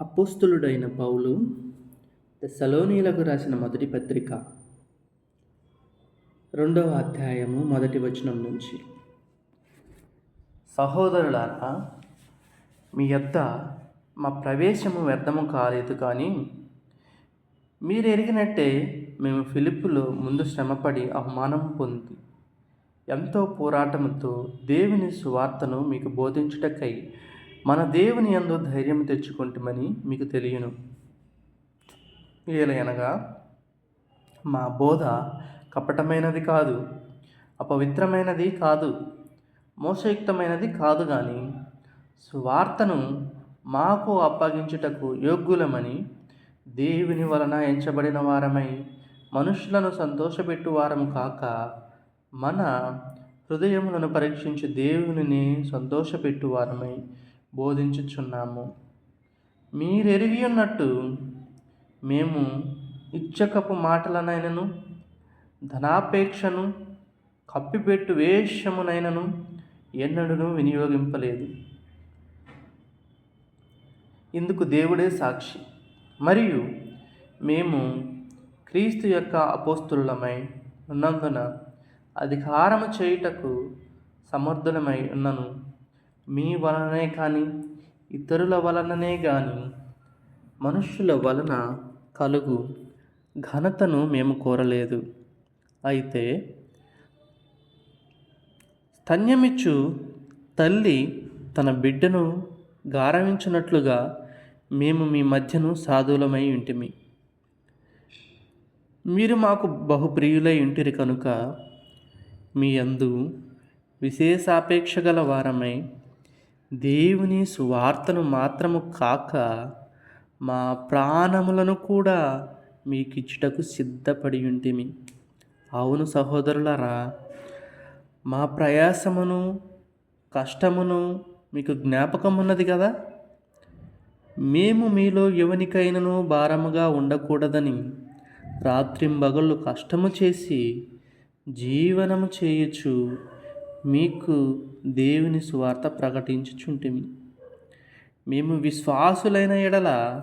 అపోస్తులుడైన పౌలు సలోనీలకు రాసిన మొదటి పత్రిక రెండవ అధ్యాయము మొదటి వచనం నుంచి. సహోదరులారా మీ యొద్ద మా ప్రవేశము వ్యర్థము కాలేదు కానీ మీరు ఎరిగినట్టే మేము ఫిలిప్పులో ముందు శ్రమపడి అవమానం పొంది ఎంతో పోరాటముతో దేవుని సువార్తను మీకు బోధించుటకై మన దేవుని యందు ధైర్యం తెచ్చుకుంటామని మీకు తెలియను. ఏలయనగా మా బోధ కపటమైనది కాదు అపవిత్రమైనది కాదు మోసయుక్తమైనది కాదు కానీ సువార్తను మాకు అప్పగించుటకు యోగ్యులమని దేవుని వలన ఎంచబడిన వారమై మనుషులను సంతోషపెట్టు వారము కాక మన హృదయములను పరీక్షించి దేవునిని సంతోషపెట్టు వారమై బోధించుచున్నాము. మీరెరిగి ఉన్నట్టు మేము ఇచ్చకపు మాటలనైనను ధనాపేక్షను కప్పిపెట్టు వేషమునైనను ఎన్నడూ వినియోగింపలేదు. ఇందుకు దేవుడే సాక్షి. మరియు మేము క్రీస్తు యొక్క అపోస్తులమై ఉన్నందున అధికారము చేయుటకు సమర్థులమై ఉన్నను. మీ వలననే కానీ ఇతరుల వలననే కానీ మనుష్యుల వలన కలుగు ఘనతను మేము కోరలేదు. అయితే స్తన్యమిచ్చు తల్లి తన బిడ్డను గారవించినట్లుగా మేము మీ మధ్యను సాధువులమై ఉంటిమి. మీరు మాకు బహుప్రియులై ఉంటిరి కనుక మీ అందు విశేషాపేక్ష గల వారమై దేవుని సువార్తను మాత్రము కాక మా ప్రాణములను కూడా మీకిచ్చుటకు సిద్ధపడి ఉంటిమి. అవును సహోదరులరా మా ప్రయాసమును కష్టమును మీకు జ్ఞాపకం ఉన్నది కదా? మేము మీలో ఎవనికైనను భారముగా ఉండకూడదని రాత్రింబగళ్ళు కష్టము చేసి జీవనము చేయొచ్చు మీకు దేవుని సువార్త ప్రకటించుచుంటిమి. మేము విశ్వాసులైన ఎడల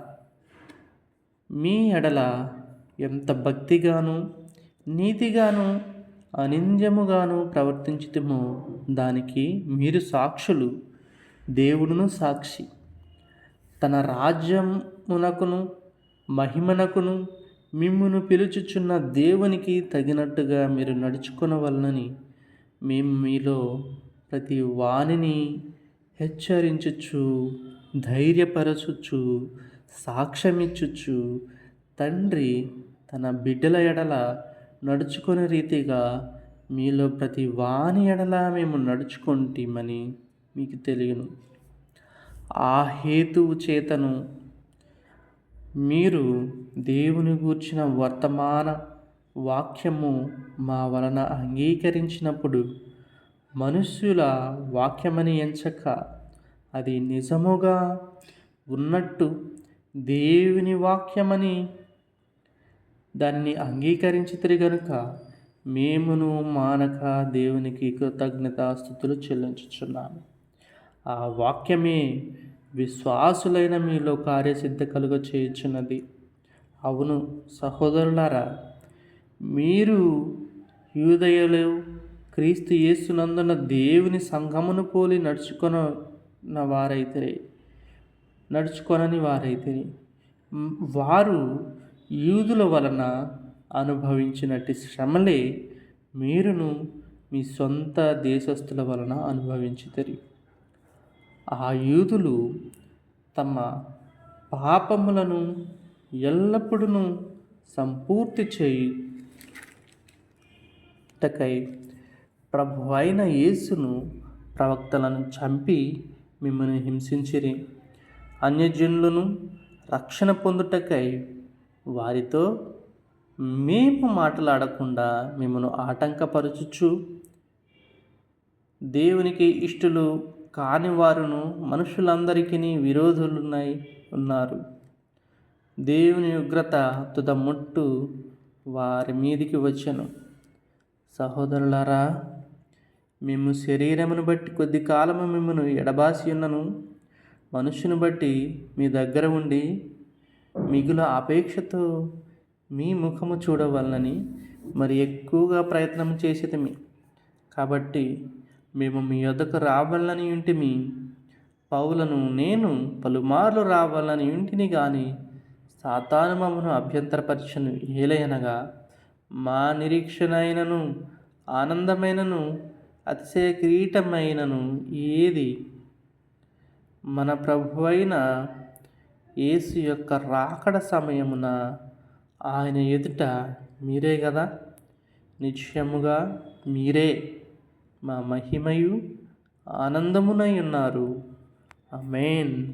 మీ ఎడల ఎంత భక్తిగాను నీతిగాను అనింద్యముగాను ప్రవర్తించుతమో దానికి మీరు సాక్షులు దేవుడును సాక్షి. తన రాజ్యమునకును మహిమనకును మిమ్మును పిలుచుచున్న దేవునికి తగినట్టుగా మీరు నడుచుకునవలనని మేము మీలో ప్రతి వాణిని హెచ్చరించుచు ధైర్యపరచుచు సాక్ష్యమిచ్చుచు తండ్రి తన బిడ్డల ఎడల నడుచుకునే రీతిగా మీలో ప్రతి వాణి ఎడల మేము నడుచుకుంటామని మీకు తెలియను. ఆ హేతువు చేతను మీరు దేవుని గూర్చిన వర్తమాన వాక్యము మా వలన అంగీకరించినప్పుడు మనుష్యుల వాక్యమని ఎంచక అది నిజముగా ఉన్నట్టు దేవుని వాక్యమని దాన్ని అంగీకరించితిరి గనుక మేమును మానక దేవునికి కృతజ్ఞతాస్థుతులు చెల్లించుచున్నాము. ఆ వాక్యమే విశ్వాసులైన మీలో కార్యసిద్ధ కలుగ చేయుచున్నది అవును సహోదరులారా మీరు యూదయలు క్రీస్తు యేసునందున దేవుని సంఘమును పోలి నడుచుకొన వారైతే నడుచుకొనని వారైతే వారు యూదుల వలన అనుభవించినట్టు శ్రమలే మీరును మీ సొంత దేశస్థుల వలన అనుభవించుతారు. ఆ యూదులు తమ పాపములను ఎల్లప్పుడూ సంపూర్తి చేయి చేయుటకై ప్రభు అయిన యేసును ప్రవక్తలను చంపి మిమ్మల్ని హింసించిరి. అన్యజనులను రక్షణ పొందుటకై వారితో మేము మాట్లాడకుండా మిమ్మను ఆటంకపరచుచు దేవునికి ఇష్టలు కాని వారును మనుషులందరికీ విరోధులున్నాయి ఉన్నారు. దేవుని ఉగ్రత తుదముట్టు వారి మీదికి వచ్చాను. సహోదరులారా మేము శరీరమును బట్టి కొద్ది కాలము మిమ్మను ఎడబాసి ఉన్నను. మనుషుని బట్టి మీ దగ్గర ఉండి మిగుల అపేక్షతో మీ ముఖము చూడవలనని మరి ఎక్కువగా ప్రయత్నం చేసేది కాబట్టి మేము మీ యొద్దకు రావాలని ఇంటిమి పౌలను నేను పలుమార్లు రావాలని ఇంటిని కానీ సాతాను మమ్మను అభ్యంతరపరచను. ఏలయనగా మా నిరీక్షణ అయినను ఆనందమైనను అతిశయ కిరీటమైనను ఏది? మన ప్రభు అయిన యేసు యొక్క రాకడ సమయమున ఆయన ఎదుట మీరే కదా నిశ్చయముగా మీరే. మా మహిమయు ఆనందమునై ఉన్నారు. అమేన్